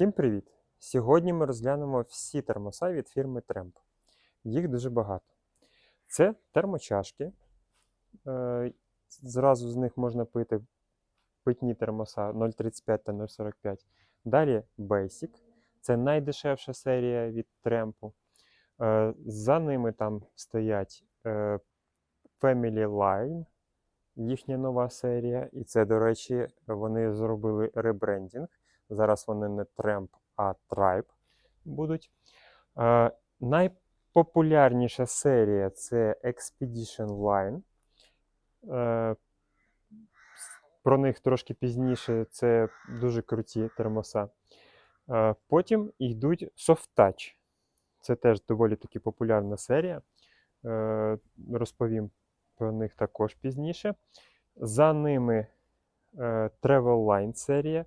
Всім привіт! Сьогодні ми розглянемо всі термоса від фірми Tramp. Їх дуже багато. Це термочашки. Е, Зразу з них можна пити питні термоса 0,35 та 0,45. Далі Basic. Це найдешевша серія від Tramp. Е, За ними там стоять е, Family Line, їхня нова серія. І це, до речі, вони зробили ребрендінг. Зараз вони не Tramp, а Tribe будуть. Е, найпопулярніша серія це Expedition Line. Е, про них трошки пізніше. Це дуже круті термоса. Е, потім йдуть Soft Touch. Це теж доволі таки популярна серія. Е, розповім про них також пізніше. За ними е, Travel Line серія,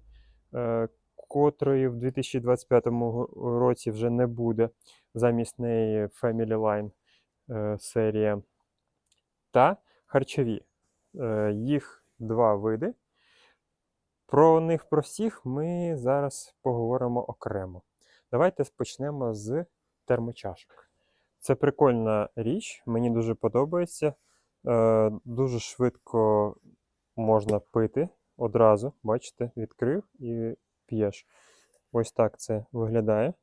котрої в 2025 році вже не буде. Замість неї Family Line е, серія. Та харчові. Е, їх два види. Про них про всіх ми зараз поговоримо окремо. Давайте почнемо з термочашок. Це прикольна річ, мені дуже подобається. Е, дуже швидко можна пити одразу. Бачите, відкрив і п'єш. Ось так це виглядає.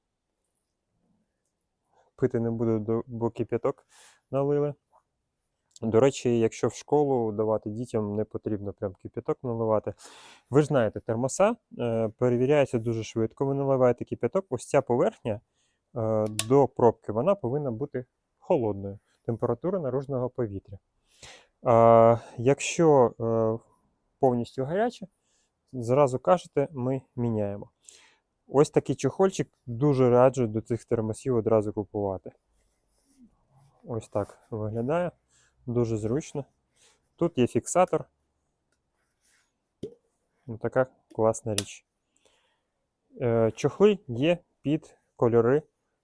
Пити не буду, бо кип'яток налили. До речі, якщо в школу давати дітям, не потрібно прям кип'яток наливати. Ви ж знаєте, термоса е, перевіряється дуже швидко. Ви наливаєте кип'яток, ось ця поверхня е, до пробки вона повинна бути холодною. Температура наружного повітря. Якщо е, повністю гаряче, зразу кажете, ми міняємо. Ось такий чохольчик дуже раджу до цих термосів одразу купувати. Ось так виглядає. Дуже зручно. Тут є фіксатор. Така класна річ. Е, чохли є під кольори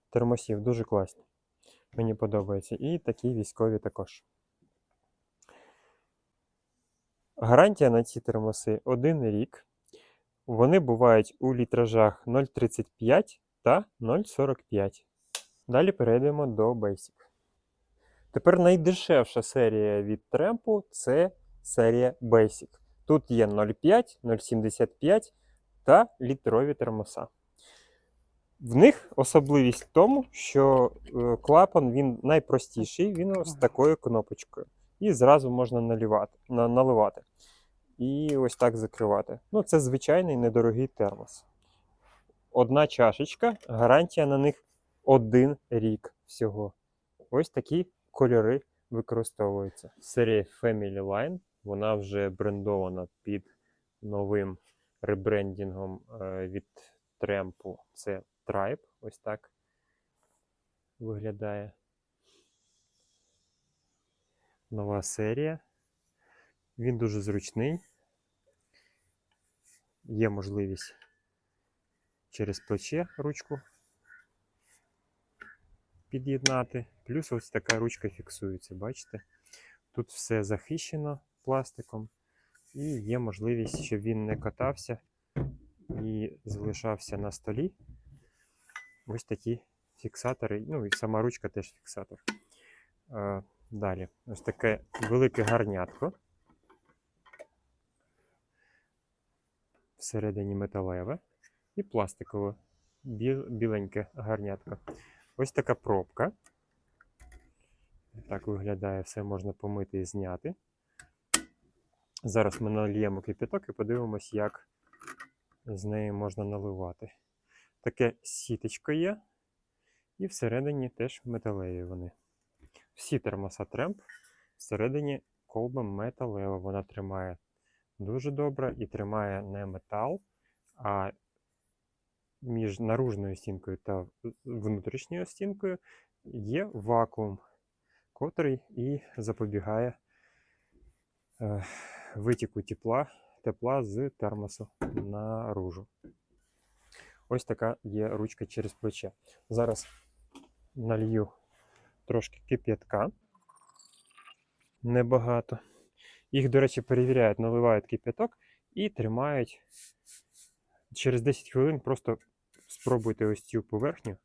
термосів. Дуже класні. Мені подобається. І такі військові також. Гарантія на ці термоси 1 рік. Вони бувають у літражах 0,35 та 0,45. Далі перейдемо до Basic. Тепер найдешевша серія від Тремпу це серія Basic. Тут є 0,5, 0,75 та літрові термоса. В них особливість в тому, що е, клапан він найпростіший, він з такою кнопочкою. І зразу можна налівати, наливати. І ось так закривати. Ну, це звичайний недорогий термос. Одна чашечка, гарантія на них один рік всього. Ось такі кольори використовуються. Серія Family Line, вона вже брендована під новим ребрендінгом е, від Тремпу. Це Tribe. Ось так виглядає. Нова серія. Він дуже зручний. Є можливість через плече ручку під'єднати. Плюс ось така ручка фіксується, бачите? Тут все захищено пластиком, і є можливість, щоб він не катався і залишався на столі. Ось такі фіксатори. Ну і сама ручка теж фіксатор. Далі, ось таке велике гарнятко. Всередині металеве і пластикове біл- біленьке гарнятко. Ось така пробка. Так виглядає, все можна помити і зняти. Зараз ми нальємо кипяток і подивимось, як з неї можна наливати. Таке сіточко є, і всередині теж металеві вони. Всі термоса Тремп всередині колба металева. Вона тримає дуже добре і тримає не метал, а між наружною стінкою та внутрішньою стінкою є вакуум, котрий і запобігає е, витіку тепла, тепла з термосу наружу. Ось така є ручка через плече. Зараз налью трошки кип'ятка. Небагато. Їх, до речі, перевіряють, наливають кип'яток і тримають через 10 хвилин просто спробуйте ось цю поверхню,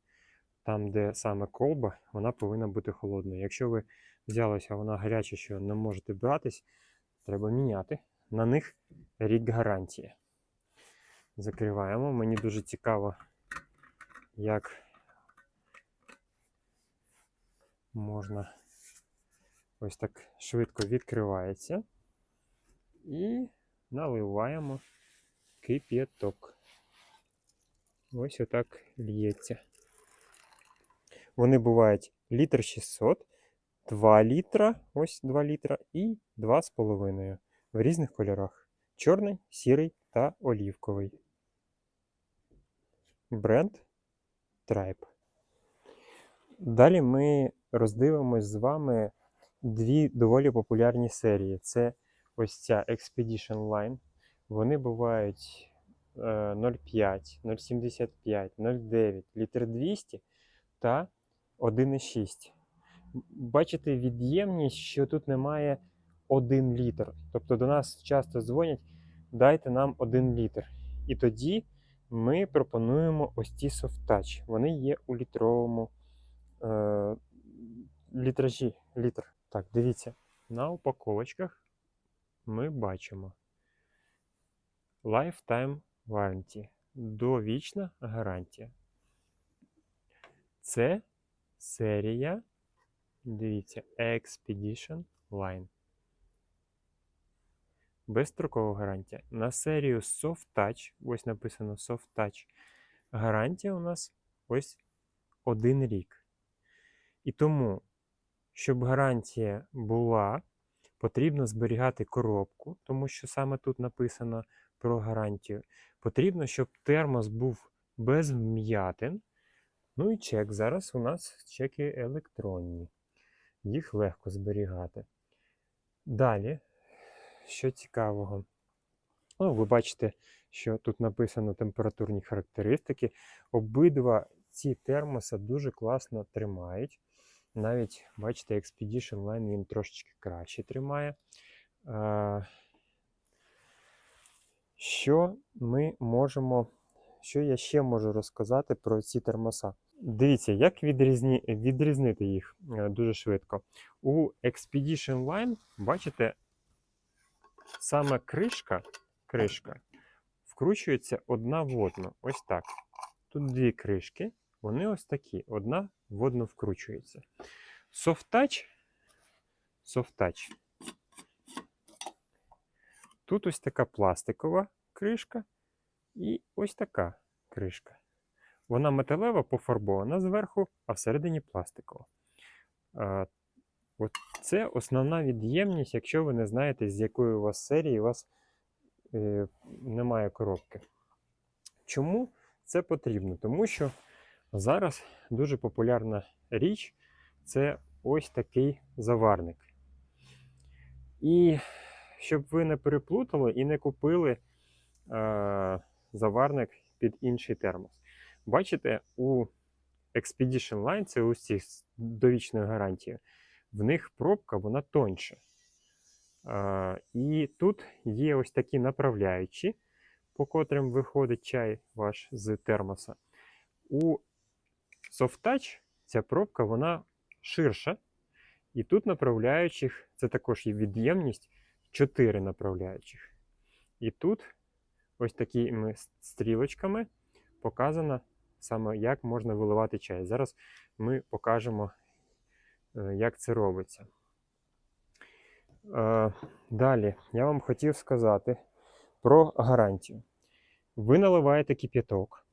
там, де саме колба, вона повинна бути холодною. Якщо ви взялися, вона гаряча, що не можете братись, треба міняти. На них рік гарантії. Закриваємо. Мені дуже цікаво, як можна ось так швидко відкривається. І наливаємо кип'яток. Ось отак лється. Вони бувають літр 600, 2 літра, ось 2 літра і 2,5 в різних кольорах: чорний, сірий та олівковий. Бренд Tribe. Далі ми роздивимось з вами дві доволі популярні серії. Це ось ця Expedition Line. Вони бувають е, 0,5, 0,75, 0,9, літр 200 та 1,6. Бачите від'ємність, що тут немає 1 літр. Тобто до нас часто дзвонять, дайте нам 1 літр. І тоді ми пропонуємо ось ці touch. Вони є у літровому е, літражі. Літр. Так, дивіться, на упаковочках ми бачимо Lifetime Warranty. Довічна гарантія. Це серія, дивіться, Expedition Line. Безстрокова гарантія. На серію Soft Touch, ось написано Soft Touch. Гарантія у нас ось один рік. І тому, щоб гарантія була, потрібно зберігати коробку, тому що саме тут написано про гарантію. Потрібно, щоб термос був без вм'ятин. Ну і чек. Зараз у нас чеки електронні. Їх легко зберігати. Далі, що цікавого, ну, ви бачите, що тут написано температурні характеристики. Обидва ці термоси дуже класно тримають. Навіть, бачите, Expedition Line він трошечки краще тримає. Що ми можемо, що я ще можу розказати про ці термоса? Дивіться, як відрізні, відрізнити їх е, дуже швидко. У Expedition Line, бачите, саме кришка, кришка вкручується одна в одну. Ось так. Тут дві кришки, вони ось такі, одна в одну вкручується. Soft Touch. Тут ось така пластикова кришка і ось така кришка. Вона металева пофарбована зверху, а всередині пластикова. А, от Це основна від'ємність, якщо ви не знаєте, з якої у вас серії у вас е, немає коробки. Чому це потрібно? Тому що зараз дуже популярна річ це ось такий заварник. І щоб ви не переплутали і не купили е, заварник під інший термос. Бачите, у Expedition Line, це ось ці з довічною гарантією, в них пробка вона тоньше. А, і тут є ось такі направляючі, по котрим виходить чай ваш з термоса. У Soft Touch ця пробка вона ширша. І тут направляючих, це також є від'ємність 4 направляючих. І тут ось такими стрілочками показано саме як можна виливати чай. Зараз ми покажемо, е, як це робиться. Е, Далі я вам хотів сказати про гарантію. Ви наливаєте кип'яток,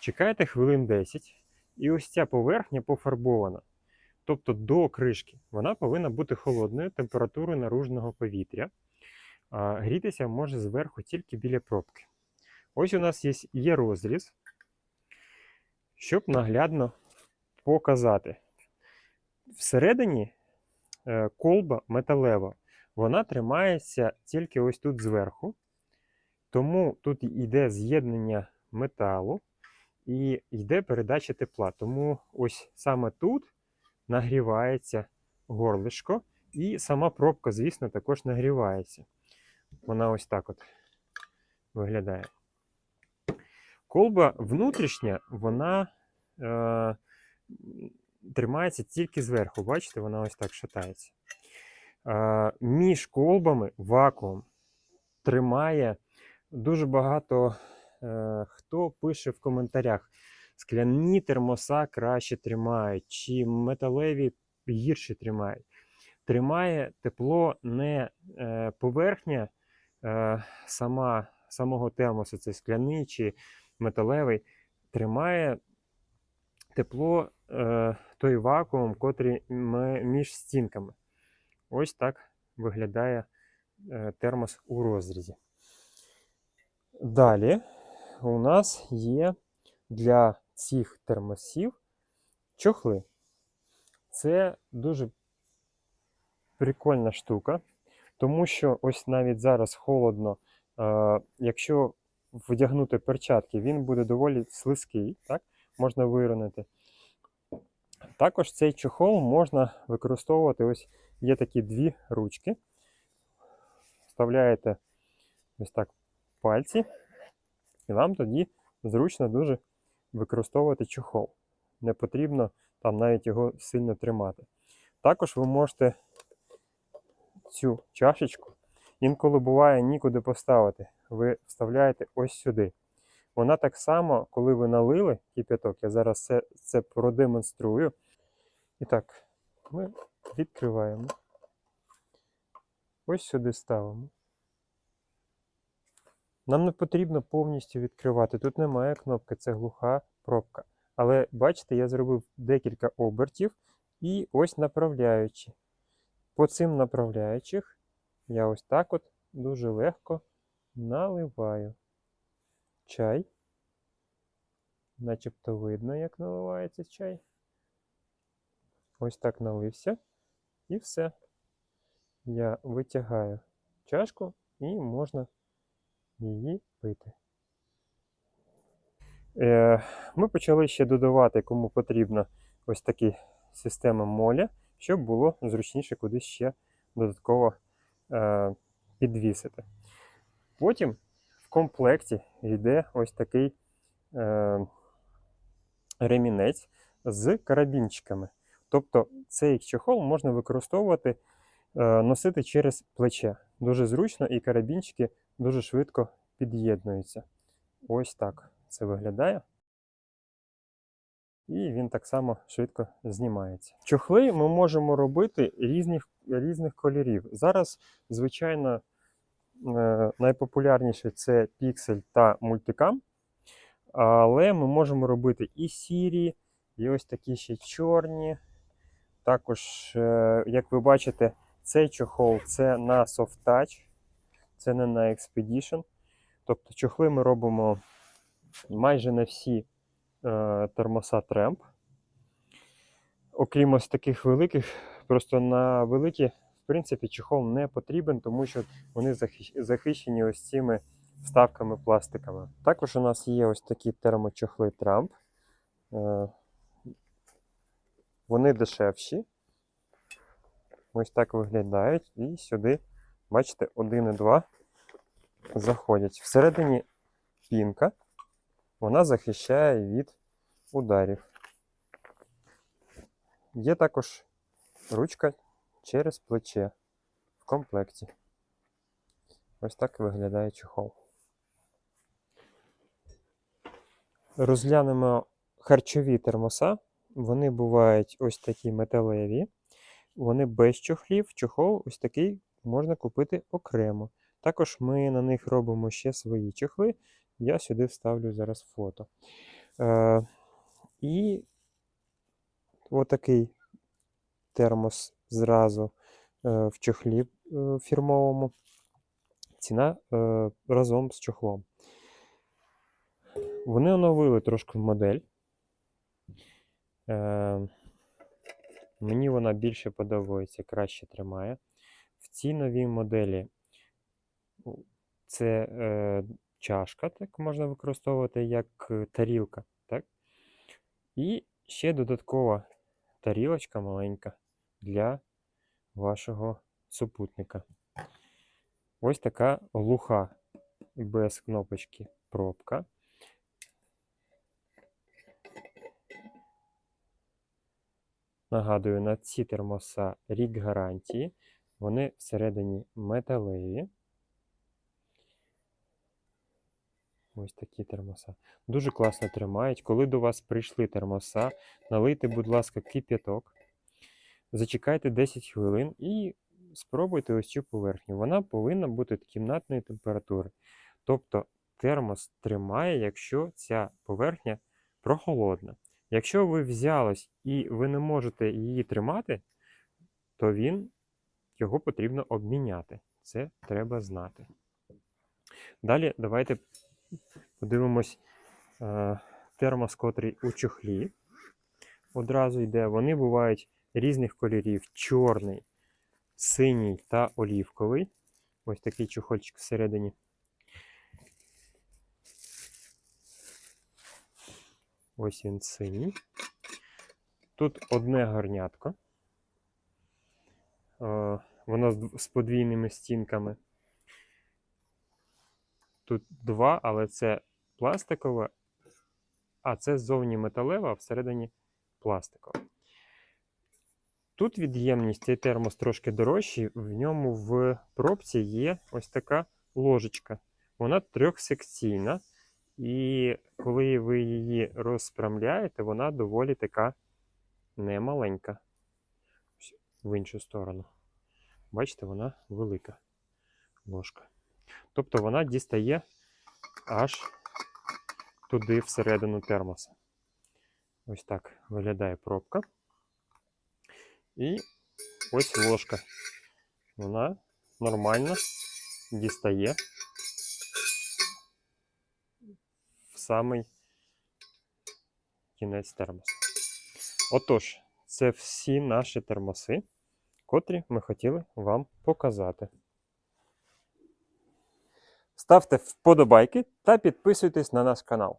чекаєте хвилин 10, і ось ця поверхня пофарбована. Тобто до кришки вона повинна бути холодною температурою наружного повітря. А Грітися може зверху тільки біля пробки. Ось у нас є, є розріз, щоб наглядно показати. Всередині е, колба металева, вона тримається тільки ось тут зверху. Тому тут йде з'єднання металу і йде передача тепла. Тому ось саме тут нагрівається горлишко, і сама пробка, звісно, також нагрівається. Вона ось так от виглядає. Колба внутрішня, вона е, тримається тільки зверху. Бачите, вона ось так шатається. Е, між колбами вакуум тримає дуже багато. Е, хто пише в коментарях, скляні термоса краще тримають, чи металеві гірше тримають. Тримає тепло не е, поверхня е, сама, самого термосу, це скляний чи металевий, тримає тепло той вакуум, котрий м- між стінками. Ось так виглядає термос у розрізі. Далі у нас є для цих термосів чохли. Це дуже прикольна штука, тому що ось навіть зараз холодно, е, якщо вдягнути перчатки, він буде доволі слизький, так? можна виронити. Також цей чохол можна використовувати. Ось є такі дві ручки. Вставляєте ось так пальці, і вам тоді зручно дуже використовувати чохол. Не потрібно там навіть його сильно тримати. Також ви можете цю чашечку, інколи буває нікуди поставити. Ви вставляєте ось сюди. Вона так само, коли ви налили кип'яток, я зараз це, це продемонструю. І так, ми відкриваємо. Ось сюди ставимо. Нам не потрібно повністю відкривати. Тут немає кнопки, це глуха пробка. Але бачите, я зробив декілька обертів і ось направляючи. По цим направляючих я ось так от дуже легко наливаю чай. Начебто видно, як наливається чай. Ось так налився. І все. Я витягаю чашку і можна її пити. Е, Ми почали ще додавати, кому потрібно ось такі системи моля, щоб було зручніше кудись ще додатково е, підвісити. Потім в комплекті йде ось такий е, ремінець з карабінчиками. Тобто цей чохол можна використовувати, носити через плече. Дуже зручно і карабінчики дуже швидко під'єднуються. Ось так це виглядає. І він так само швидко знімається. Чохли ми можемо робити різних, різних кольорів. Зараз, звичайно, е, найпопулярніше це піксель та мультикам. Але ми можемо робити і сірі, і ось такі ще чорні. Також, е, як ви бачите, цей чохол це на Touch, це не на Expedition. Тобто чохли ми робимо майже на всі е, термоса Тремп. Окрім ось таких великих, просто на великі, в принципі, чохол не потрібен, тому що вони захищені ось цими вставками пластиками. Також у нас є ось такі термочохли Трамп. Е, Вони дешевші. Ось так виглядають. І сюди, бачите, один і два заходять. Всередині пінка, вона захищає від ударів. Є також ручка через плече в комплекті. Ось так виглядає чохол. Розглянемо харчові термоса. Вони бувають ось такі металеві. Вони без чохлів. Чохол ось такий можна купити окремо. Також ми на них робимо ще свої чохли. Я сюди вставлю зараз фото. Е, і отакий термос зразу е, в чохлі е, фірмовому. Ціна е, разом з чохлом. Вони оновили трошки модель. Е, мені вона більше подобається, краще тримає. В цій новій моделі це е, чашка, так можна використовувати як е, тарілка. так? І ще додаткова тарілочка маленька для вашого супутника. Ось така глуха, без кнопочки пробка. Нагадую, на ці термоса рік гарантії. Вони всередині металеві. Ось такі термоса. Дуже класно тримають. Коли до вас прийшли термоса, налийте, будь ласка, кип'яток. Зачекайте 10 хвилин і спробуйте ось цю поверхню. Вона повинна бути кімнатної температури. Тобто термос тримає, якщо ця поверхня прохолодна. Якщо ви взялось і ви не можете її тримати, то він його потрібно обміняти. Це треба знати. Далі давайте подивимось е, термос, котрий у чохлі. Одразу йде. Вони бувають різних кольорів: чорний, синій та олівковий. Ось такий чохольчик всередині. Ось він синій. Тут одне гарнятко. Е, Воно з з подвійними стінками. Тут два, але це пластикове, а це ззовні металева, а всередині пластикова. Тут від'ємність цей термос трошки дорожчий, в ньому в пробці є ось така ложечка. Вона трьохсекційна, і коли ви її розпрямляєте, вона доволі така немаленька. В іншу сторону. Бачите, вона велика ложка. Тобто вона дістає аж туди всередину термоса. Ось так виглядає пробка. І ось ложка. Вона нормально дістає в самий кінець термоса. Отож, це всі наші термоси, котрі ми хотіли вам показати. Ставте вподобайки та підписуйтесь на наш канал.